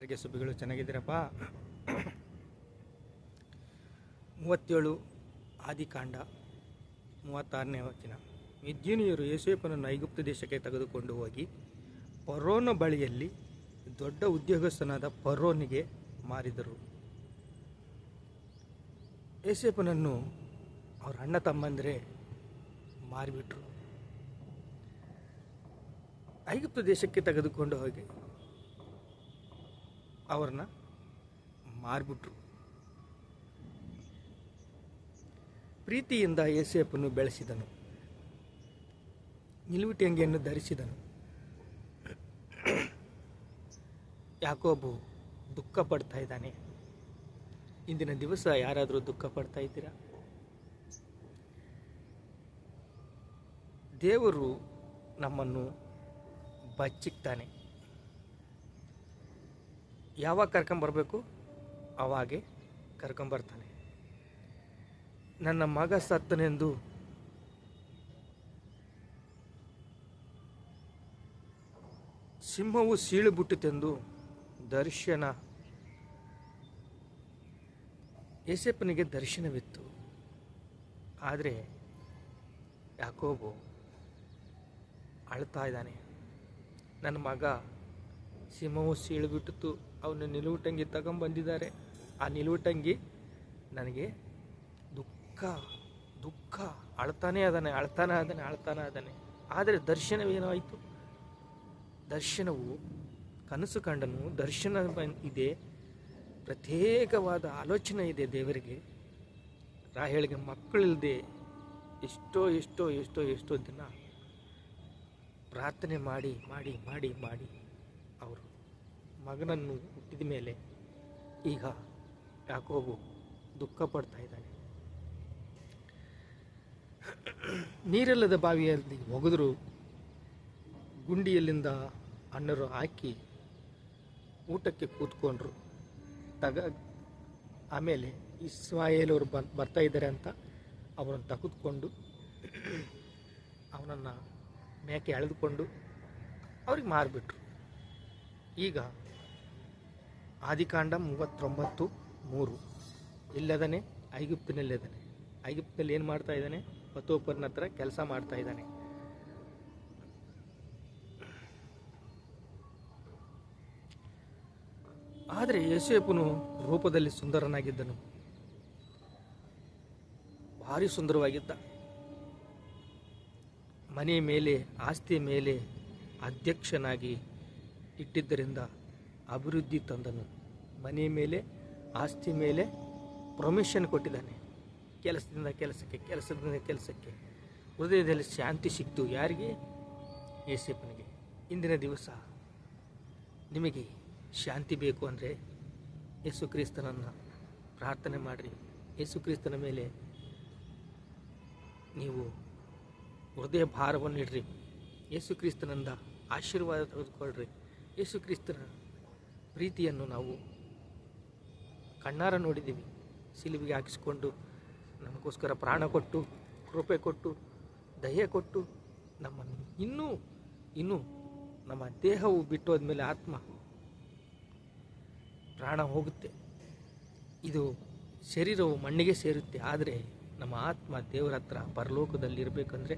ಬೆಳಗ್ಗೆ ಸುಬ್ಬಿಗಳು ಚೆನ್ನಾಗಿದ್ದೀರಪ್ಪ. ಮೂವತ್ತೇಳು ಆದಿಕಾಂಡ, ಮೂವತ್ತಾರನೇ ವಚನ. ಮಿದ್ಯುನಿಯರು ಯೇಸೇಪನನ್ನು ಐಗುಪ್ತ ದೇಶಕ್ಕೆ ತೆಗೆದುಕೊಂಡು ಹೋಗಿ ಪರೋನ ಬಳಿಯಲ್ಲಿ ದೊಡ್ಡ ಉದ್ಯೋಗಸ್ಥನಾದ ಪರೋನಿಗೆ ಮಾರಿದರು. ಯೇಸೇಪನನ್ನು ಅವರ ಅಣ್ಣ ತಮ್ಮಂದರೆ ಮಾರಿಬಿಟ್ರು. ಐಗುಪ್ತ ದೇಶಕ್ಕೆ ತೆಗೆದುಕೊಂಡು ಹೋಗಿ ಅವ್ರನ್ನ ಮಾರಿಬಿಟ್ರು. ಪ್ರೀತಿಯಿಂದ ಏಸೇಪನ್ನು ಬೆಳೆಸಿದನು. ನಿಲುವಿಟಂಗಿಯನ್ನು ಧರಿಸಿದನು. ಯಾಕೋಬು ದುಃಖ ಪಡ್ತಾ ಇದ್ದಾನೆ. ಇಂದಿನ ದಿವಸ ಯಾರಾದರೂ ದುಃಖ ಪಡ್ತಾ ಇದ್ದೀರಾ? ದೇವರು ನಮ್ಮನ್ನು ಬಚ್ಚಿಕ್ತಾನೆ. ಯಾವಾಗ ಕರ್ಕೊಂಬರ್ಬೇಕು ಅವಾಗೆ ಕರ್ಕೊಂಬರ್ತಾನೆ ನನ್ನ ಮಗ ಸತ್ತನೆಂದು ಸಿಂಹವು ಸೀಳು ಬಿಟ್ಟಿತೆಂದು ದರ್ಶನ ಏಸಪ್ಪನಿಗೆ ದರ್ಶನವಿತ್ತು. ಆದರೆ ಯಾಕೋಬು ಅಳ್ತಾ ಇದ್ದಾನೆ. ನನ್ನ ಮಗ ಸಿಂಹವು ಸೀಳು ಅವನ ನಿಲುವುಟಂಗಿ ತಗೊಂಬಂದಿದ್ದಾರೆ. ಆ ನಿಲುವುಟಂಗಿ ನನಗೆ ದುಃಖ ದುಃಖ. ಅಳ್ತಾನೇ ಅದಾನೆ ಅಳ್ತಾನೆ ಅದಾನೆ ಅಳ್ತಾನೆ ಅದಾನೆ ಆದರೆ ದರ್ಶನವೇನಾಯಿತು ದರ್ಶನವು, ಕನಸು ಕಂಡನು, ದರ್ಶನ ಇದೆ. ಪ್ರತ್ಯೇಕವಾದ ಆಲೋಚನೆ ಇದೆ ದೇವರಿಗೆ. ರಾಹೇಳಿಗೆ ಮಕ್ಕಳಿಲ್ಲದೆ ಎಷ್ಟೋ ಎಷ್ಟೋ ಎಷ್ಟೋ ಎಷ್ಟೋ ದಿನ ಪ್ರಾರ್ಥನೆ ಮಾಡಿ ಮಾಡಿ ಮಾಡಿ ಮಾಡಿ. ಮಗನನ್ನು ಹುಟ್ಟಿದ ಮೇಲೆ ಈಗ ಯಾಕೋಬು ದುಃಖ ಪಡ್ತಾ ಇದ್ದಾನೆ. ನೀರಿಲ್ಲದ ಬಾವಿಯಲ್ಲಿ ಒಗೆದ್ರು ಗುಂಡಿಯಲ್ಲಿಂದ ಅಣ್ಣರು ಹಾಕಿ ಊಟಕ್ಕೆ ಕೂತ್ಕೊಂಡ್ರು. ತಗ ಆಮೇಲೆ ಇಸ್ಮಾಯೇಲವರು ಬನ್ ಬರ್ತಾ ಇದ್ದಾರೆ ಅಂತ ಅವರನ್ನು ತೆಗೆದುಕೊಂಡು ಅವನನ್ನು ಮೇಕೆ ಎಳೆದುಕೊಂಡು ಅವ್ರಿಗೆ ಮಾರಿಬಿಟ್ರು. ಈಗ ಆದಿಕಾಂಡ ಮೂವತ್ತೊಂಬತ್ತು ಮೂರು. ಇಲ್ಲದನೆ ಐಗುಪ್ತಿನಲ್ಲಿದ್ದಾನೆ. ಐಗುಪ್ತಿನಲ್ಲಿ ಏನು ಮಾಡ್ತಾ ಇದ್ದಾನೆ? ಪತೋಪರ್ನ ಹತ್ರ ಕೆಲಸ ಮಾಡ್ತಾ ಇದ್ದಾನೆ. ಆದರೆ ಯಶೇಪನು ರೂಪದಲ್ಲಿ ಸುಂದರನಾಗಿದ್ದನು. ಭಾರಿ ಸುಂದರವಾಗಿದ್ದ. ಮನೆ ಮೇಲೆ, ಆಸ್ತಿಯ ಮೇಲೆ ಅಧ್ಯಕ್ಷನಾಗಿ ಇಟ್ಟಿದ್ದರಿಂದ ಅಭಿವೃದ್ಧಿ ತಂದನು. ಮನೆ ಮೇಲೆ, ಆಸ್ತಿ ಮೇಲೆ ಪ್ರೊಮಿಷನ್ ಕೊಟ್ಟಿದ್ದಾನೆ. ಕೆಲಸದಿಂದ ಕೆಲಸಕ್ಕೆ ಕೆಲಸದಿಂದ ಕೆಲಸಕ್ಕೆ. ಹೃದಯದಲ್ಲಿ ಶಾಂತಿ ಸಿಕ್ತು ಯಾರಿಗೆ? ಯೇಸಪ್ಪನಿಗೆ ಇಂದಿನ ದಿವಸ ನಿಮಗೆ ಶಾಂತಿ ಬೇಕು ಅಂದರೆ ಯೇಸು ಕ್ರಿಸ್ತನನ್ನು ಪ್ರಾರ್ಥನೆ ಮಾಡಿರಿ. ಯೇಸು ಕ್ರಿಸ್ತನ ಮೇಲೆ ನೀವು ಹೃದಯ ಭಾರವನ್ನು ಇಡ್ರಿ. ಯೇಸು ಕ್ರಿಸ್ತನಿಂದ ಆಶೀರ್ವಾದ ತೆಗೆದುಕೊಳ್ಳ್ರಿ ಯೇಸು ಕ್ರಿಸ್ತನ ಪ್ರೀತಿಯನ್ನು ನಾವು ಕಣ್ಣಾರ ನೋಡಿದ್ದೀವಿ. ಸಿಲುಬಿಗೆ ಹಾಕಿಸಿಕೊಂಡು ನಮಗೋಸ್ಕರ ಪ್ರಾಣ ಕೊಟ್ಟು, ಕೃಪೆ ಕೊಟ್ಟು, ದಯೆ ಕೊಟ್ಟು ನಮ್ಮನ್ನು ಇನ್ನೂ ಇನ್ನೂ ನಮ್ಮ ದೇಹವು ಬಿಟ್ಟು ಮೇಲೆ ಆತ್ಮ ಪ್ರಾಣ ಹೋಗುತ್ತೆ. ಇದು ಶರೀರವು ಮಣ್ಣಿಗೆ ಸೇರುತ್ತೆ. ಆದರೆ ನಮ್ಮ ಆತ್ಮ ದೇವರ ಹತ್ರ ಪರಲೋಕದಲ್ಲಿರಬೇಕಂದ್ರೆ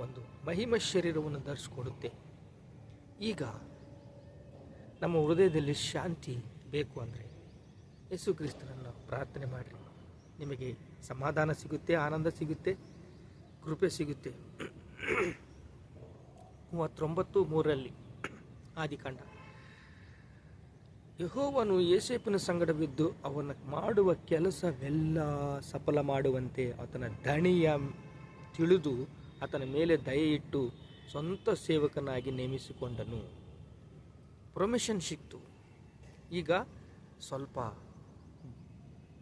ಒಂದು ಮಹಿಮ ಶರೀರವನ್ನು ಧರಿಸ್ಕೊಡುತ್ತೆ. ಈಗ ನಮ್ಮ ಹೃದಯದಲ್ಲಿ ಶಾಂತಿ ಬೇಕು ಅಂದರೆ ಯೇಸು ಕ್ರಿಸ್ತನನ್ನು ಪ್ರಾರ್ಥನೆ ಮಾಡಿರಿ. ನಿಮಗೆ ಸಮಾಧಾನ ಸಿಗುತ್ತೆ, ಆನಂದ ಸಿಗುತ್ತೆ, ಕೃಪೆ ಸಿಗುತ್ತೆ. ಮೂವತ್ತೊಂಬತ್ತು ಮೂರರಲ್ಲಿ ಆದಿಕಾಂಡ ಯಹೋವನು ಯೇಸೇಪಿನ ಸಂಗಡವಿದ್ದು ಅವನ ಮಾಡುವ ಕೆಲಸವೆಲ್ಲ ಸಫಲ ಮಾಡುವಂತೆ ಆತನ ದಣಿಯ ತಿಳಿದು ಆತನ ಮೇಲೆ ದಯೆ ಇಟ್ಟು ಸ್ವಂತ ಸೇವಕನಾಗಿ ನೇಮಿಸಿಕೊಂಡನು. ಪ್ರೊಮಿಷನ್ ಸಿಕ್ತು. ಈಗ ಸ್ವಲ್ಪ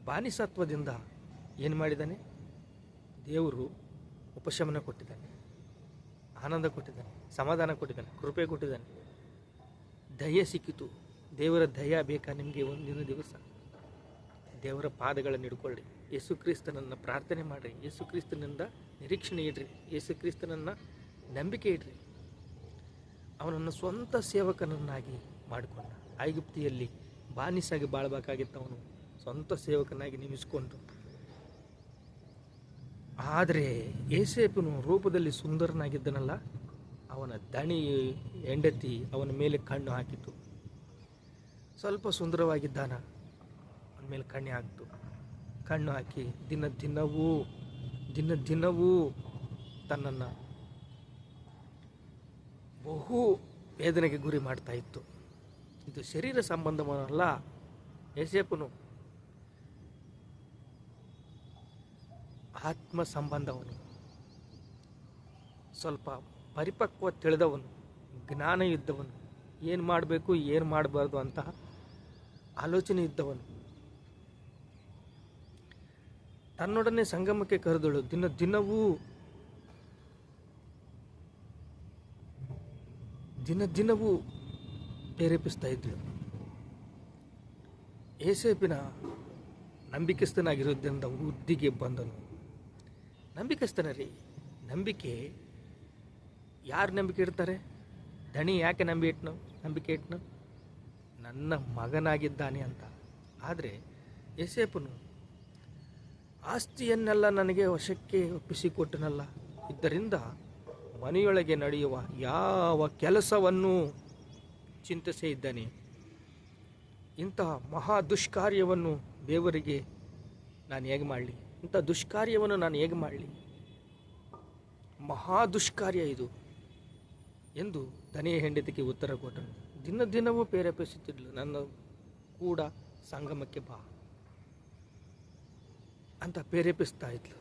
ಬಾನಿಸತ್ವದಿಂದ ಏನು ಮಾಡಿದ್ದಾನೆ? ದೇವರು ಉಪಶಮನ ಕೊಟ್ಟಿದ್ದಾನೆ. ಆನಂದ ಕೊಟ್ಟಿದ್ದಾನೆ. ಸಮಾಧಾನ ಕೊಟ್ಟಿದ್ದಾನೆ. ಕೃಪೆ ಕೊಟ್ಟಿದ್ದಾನೆ. ದಯೆ ಸಿಕ್ಕಿತು. ದೇವರ ದಯ ಬೇಕಾ ನಿಮಗೆ ಒಂದಿನ ದಿವಸ? ದೇವರ ಪಾದಗಳನ್ನು ಹಿಡ್ಕೊಳ್ಳಿ. ಯೇಸು ಕ್ರಿಸ್ತನನ್ನು ಪ್ರಾರ್ಥನೆ ಮಾಡಿರಿ. ಯೇಸು ಕ್ರಿಸ್ತನಿಂದ ನಿರೀಕ್ಷಣೆ ಇಡ್ರಿ. ಯೇಸು ಕ್ರಿಸ್ತನನ್ನು ನಂಬಿಕೆ ಇಡ್ರಿ. ಅವನನ್ನು ಸ್ವಂತ ಸೇವಕನನ್ನಾಗಿ ಮಾಡಿಕೊಂಡ. ಐಗುಪ್ತಿಯಲ್ಲಿ ಬಾನಿಸಾಗಿ ಬಾಳ್ಬೇಕಾಗಿತ್ತು ಅವನು. ಸ್ವಂತ ಸೇವಕನಾಗಿ ನೇಮಿಸಿಕೊಂಡು ಆದರೆ ಏಸೇಪನು ರೂಪದಲ್ಲಿ ಸುಂದರನಾಗಿದ್ದನಲ್ಲ, ಅವನ ದಣಿ ಹೆಂಡತಿ ಅವನ ಮೇಲೆ ಕಣ್ಣು ಹಾಕಿತು. ಸ್ವಲ್ಪ ಸುಂದರವಾಗಿದ್ದಾನ, ಅವನ ಮೇಲೆ ಕಣ್ಣು ಹಾಕ್ತು. ಕಣ್ಣು ಹಾಕಿ ದಿನ ದಿನವೂ ದಿನ ದಿನವೂ ತನ್ನನ್ನು ಬಹು ವೇದನೆಗೆ ಗುರಿ ಮಾಡ್ತಾ ಇತ್ತು. ಇದು ಶರೀರ ಸಂಬಂಧವಲ್ಲ ಯಶೇಪನು ಆತ್ಮ ಸಂಬಂಧವನು ಸ್ವಲ್ಪ ಪರಿಪಕ್ವ ತಿಳಿದವನು ಜ್ಞಾನ ಇದ್ದವನು ಏನು ಮಾಡಬೇಕು, ಏನು ಮಾಡಬಾರ್ದು ಅಂತ ಆಲೋಚನೆ ಇದ್ದವನು. ತನ್ನೊಡನೆ ಸಂಗಮಕ್ಕೆ ಕರೆದಳು ದಿನ ದಿನವೂ ದಿನ ದಿನವೂ ಪ್ರೇರೇಪಿಸ್ತಾ ಇದ್ದರು ಎಸೇಪಿನ ನಂಬಿಕೆಸ್ತನಾಗಿರೋದ್ರಿಂದ ವೃದ್ಧಿಗೆ ಬಂದನು. ನಂಬಿಕೆಸ್ತನ ನಂಬಿಕೆ, ಯಾರು ನಂಬಿಕೆ ಇಡ್ತಾರೆ? ದಣಿ ಯಾಕೆ ನಂಬಿ ಇಟ್ನು, ನಂಬಿಕೆ ಇಟ್ನು? ನನ್ನ ಮಗನಾಗಿದ್ದಾನೆ ಅಂತ. ಆದರೆ ಎಸೇಪನು ಆಸ್ತಿಯನ್ನೆಲ್ಲ ನನಗೆ ವಶಕ್ಕೆ ಒಪ್ಪಿಸಿಕೊಟ್ಟನಲ್ಲ ಇದರಿಂದ ಮನೆಯೊಳಗೆ ನಡೆಯುವ ಯಾವ ಕೆಲಸವನ್ನು ಚಿಂತಿಸೇ ಇದ್ದಾನೆ. ಇಂತಹ ಮಹಾ ದುಷ್ಕಾರ್ಯವನ್ನು ದೇವರಿಗೆ ನಾನು ಹೇಗೆ ಮಾಡಲಿ? ಇಂಥ ದುಷ್ಕಾರ್ಯವನ್ನು ನಾನು ಹೇಗೆ ಮಾಡಲಿ? ಮಹಾ ದುಷ್ಕಾರ್ಯ ಇದು ಎಂದು ದನೆಯ ಹೆಂಡತಿಗೆ ಉತ್ತರ ಕೊಟ್ಟನು. ದಿನ ದಿನವೂ ಪ್ರೇರೇಪಿಸುತ್ತಿದ್ಲು ನನ್ನ ಕೂಡ ಸಂಗಮಕ್ಕೆ ಬಾ ಅಂತ ಪ್ರೇರೇಪಿಸ್ತಾ ಇದ್ಲು.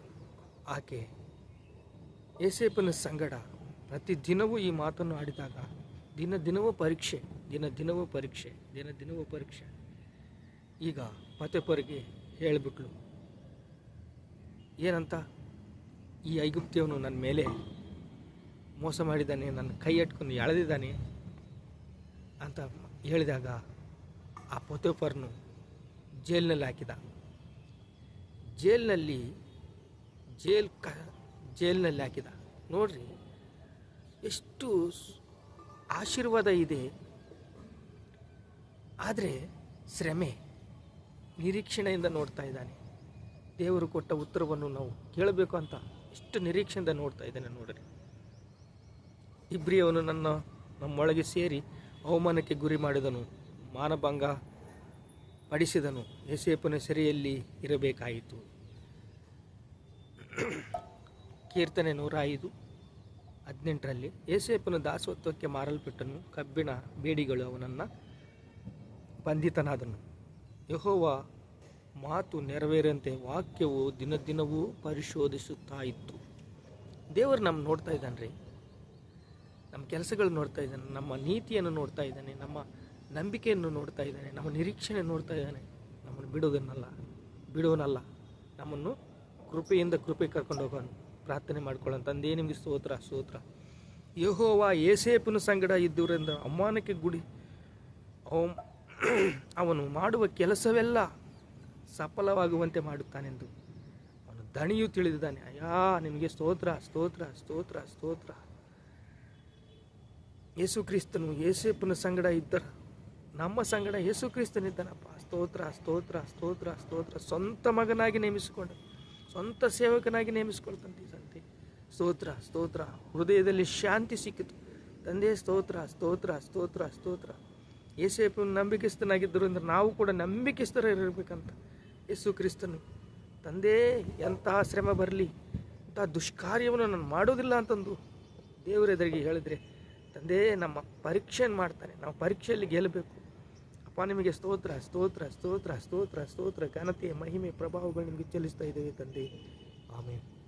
ಆಕೆ ಏಸೇಪನ ಸಂಗಡ ಪ್ರತಿ ದಿನವೂ ಈ ಮಾತನ್ನು ಆಡಿದಾಗ ದಿನ ದಿನವೂ ಪರೀಕ್ಷೆ, ದಿನ ದಿನವೂ ಪರೀಕ್ಷೆ, ದಿನ ದಿನವೂ ಪರೀಕ್ಷೆ. ಈಗ ಪತೆಪರಿಗೆ ಹೇಳಿಬಿಟ್ಲು. ಏನಂತ? ಈ ಐಗುಪ್ತಿಯವನು ನನ್ನ ಮೇಲೆ ಮೋಸ ಮಾಡಿದ್ದಾನೆ, ನನ್ನ ಕೈ ಎಟ್ಕೊಂಡು ಎಳೆದಿದ್ದಾನೆ ಅಂತ ಹೇಳಿದಾಗ ಆ ಪೊತೆಫರ್ನು ಜೇಲ್ನಲ್ಲಿ ಹಾಕಿದ. ಜೇಲ್ನಲ್ಲಿ ಜೇಲ್ ಕ ಜೈಲಿನಲ್ಲಿ ಹಾಕಿದ. ನೋಡ್ರಿ, ಎಷ್ಟು ಆಶೀರ್ವಾದ ಇದೆ. ಆದರೆ ಶ್ರಮೆ, ನಿರೀಕ್ಷಣೆಯಿಂದ ನೋಡ್ತಾ ಇದ್ದಾನೆ. ದೇವರು ಕೊಟ್ಟ ಉತ್ತರವನ್ನು ನಾವು ಕೇಳಬೇಕು ಅಂತ ಎಷ್ಟು ನಿರೀಕ್ಷೆಯಿಂದ ನೋಡ್ತಾ ಇದ್ದಾನೆ ನೋಡ್ರಿ. ಇಬ್ರಿಯವನು ನನ್ನ, ನಮ್ಮೊಳಗೆ ಸೇರಿ ಅವಮಾನಕ್ಕೆ ಗುರಿ ಮಾಡಿದನು, ಮಾನಭಂಗ ಪಡಿಸಿದನು. ಯಸೇಪನ ಸೆರೆಯಲ್ಲಿ ಇರಬೇಕಾಯಿತು. ಕೀರ್ತನೆ ನೂರ ಐದು, ಹದಿನೆಂಟರಲ್ಲಿ ಯೇಸೇಪನ ದಾಸತ್ವಕ್ಕೆ ಮಾರಲ್ಪಟ್ಟನು, ಕಬ್ಬಿಣ ಬೇಡಿಗಳು ಅವನನ್ನು ಬಂಧಿತನಾದನು. ಯಹೋವ ಮಾತು ನೆರವೇರಂತೆ ವಾಕ್ಯವು ದಿನ ದಿನವೂ ಪರಿಶೋಧಿಸುತ್ತಾ ಇತ್ತು. ದೇವರು ನಮ್ಮ ನೋಡ್ತಾ ಇದ್ದಾನೆ ರೀ ನಮ್ಮ ಕೆಲಸಗಳು ನೋಡ್ತಾ ಇದ್ದಾನೆ, ನಮ್ಮ ನೀತಿಯನ್ನು ನೋಡ್ತಾ ಇದ್ದಾನೆ, ನಮ್ಮ ನಂಬಿಕೆಯನ್ನು ನೋಡ್ತಾ ಇದ್ದಾನೆ, ನಮ್ಮ ನಿರೀಕ್ಷಣೆ ನೋಡ್ತಾ ಇದ್ದಾನೆ. ನಮ್ಮನ್ನು ಬಿಡೋದನ್ನಲ್ಲ, ಬಿಡೋನಲ್ಲ, ನಮ್ಮನ್ನು ಕೃಪೆಯಿಂದ ಕೃಪೆ ಕರ್ಕೊಂಡು ಹೋಗೋನು. ಪ್ರಾರ್ಥನೆ ಮಾಡ್ಕೊಳ್ಳೋ ತಂದೆ ನಿಮಗೆ ಸ್ತೋತ್ರ ಸ್ತೋತ್ರ. ಯಹೋವ ಏಸೇಪನ ಸಂಗಡ ಇದ್ದುವರಿಂದ ಅಮ್ಮಾನಕ್ಕೆ ಗುಡಿ. ಅವ ಅವನು ಮಾಡುವ ಕೆಲಸವೆಲ್ಲ ಸಫಲವಾಗುವಂತೆ ಮಾಡುತ್ತಾನೆಂದು. ಅವನು ದಣಿಯು ತಿಳಿದಿದ್ದಾನೆ. ಅಯ್ಯಾ, ನಿಮಗೆ ಸ್ತೋತ್ರ ಸ್ತೋತ್ರ ಸ್ತೋತ್ರ ಸ್ತೋತ್ರ. ಯೇಸು ಕ್ರಿಸ್ತನು ಯೇಸೇಪನ ಸಂಗಡ ಇದ್ದ ನಮ್ಮ ಸಂಗಡ ಯೇಸು ಕ್ರಿಸ್ತನಿದ್ದಾನಪ್ಪ. ಸ್ತೋತ್ರ ಸ್ತೋತ್ರ ಸ್ತೋತ್ರ ಸ್ತೋತ್ರ. ಸ್ವಂತ ಮಗನಾಗಿ ನೇಮಿಸಿಕೊಂಡ ಸ್ವಂತ ಸೇವಕನಾಗಿ ನೇಮಿಸಿಕೊಳ್ತಂತೀವಿ ಸ್ತೋತ್ರ ಸ್ತೋತ್ರ. ಹೃದಯದಲ್ಲಿ ಶಾಂತಿ ಸಿಕ್ಕಿತು. ತಂದೆ, ಸ್ತೋತ್ರ ಸ್ತೋತ್ರ ಸ್ತೋತ್ರ ಸ್ತೋತ್ರ. ಯೇಸೇಪನ ನಂಬಿಕೆಸ್ತನಾಗಿದ್ದರು ಅಂದ್ರೆ ನಾವು ಕೂಡ ನಂಬಿಕೆಸ್ತರ ಇರಬೇಕಂತ ಯೇಸು ಕ್ರಿಸ್ತನು, ತಂದೆ ಎಂತಹ ಶ್ರಮ ಬರಲಿ ಇಂಥ ದುಷ್ಕಾರ್ಯವನ್ನು ನಾನು ಮಾಡೋದಿಲ್ಲ ಅಂತಂದು ದೇವರ ಎದುರಿಗೆ ಹೇಳಿದ್ರೆ, ತಂದೆ, ನಮ್ಮ ಪರೀಕ್ಷೆಯನ್ನು ಮಾಡ್ತಾನೆ? ನಾವು ಪರೀಕ್ಷೆಯಲ್ಲಿ ಗೆಲ್ಲಬೇಕು. ಅಪ್ಪ, ನಿಮಗೆ ಸ್ತೋತ್ರ ಸ್ತೋತ್ರ ಸ್ತೋತ್ರ ಸ್ತೋತ್ರ ಸ್ತೋತ್ರ. ಘನತೆ ಮಹಿಮೆ, ಪ್ರಭಾವಗಳು ನಿಮಗೆ ಚೆಲ್ಲಿಸ್ತಾ ಇದ್ದೇವೆ ತಂದೆ. ಆಮೇಲೆ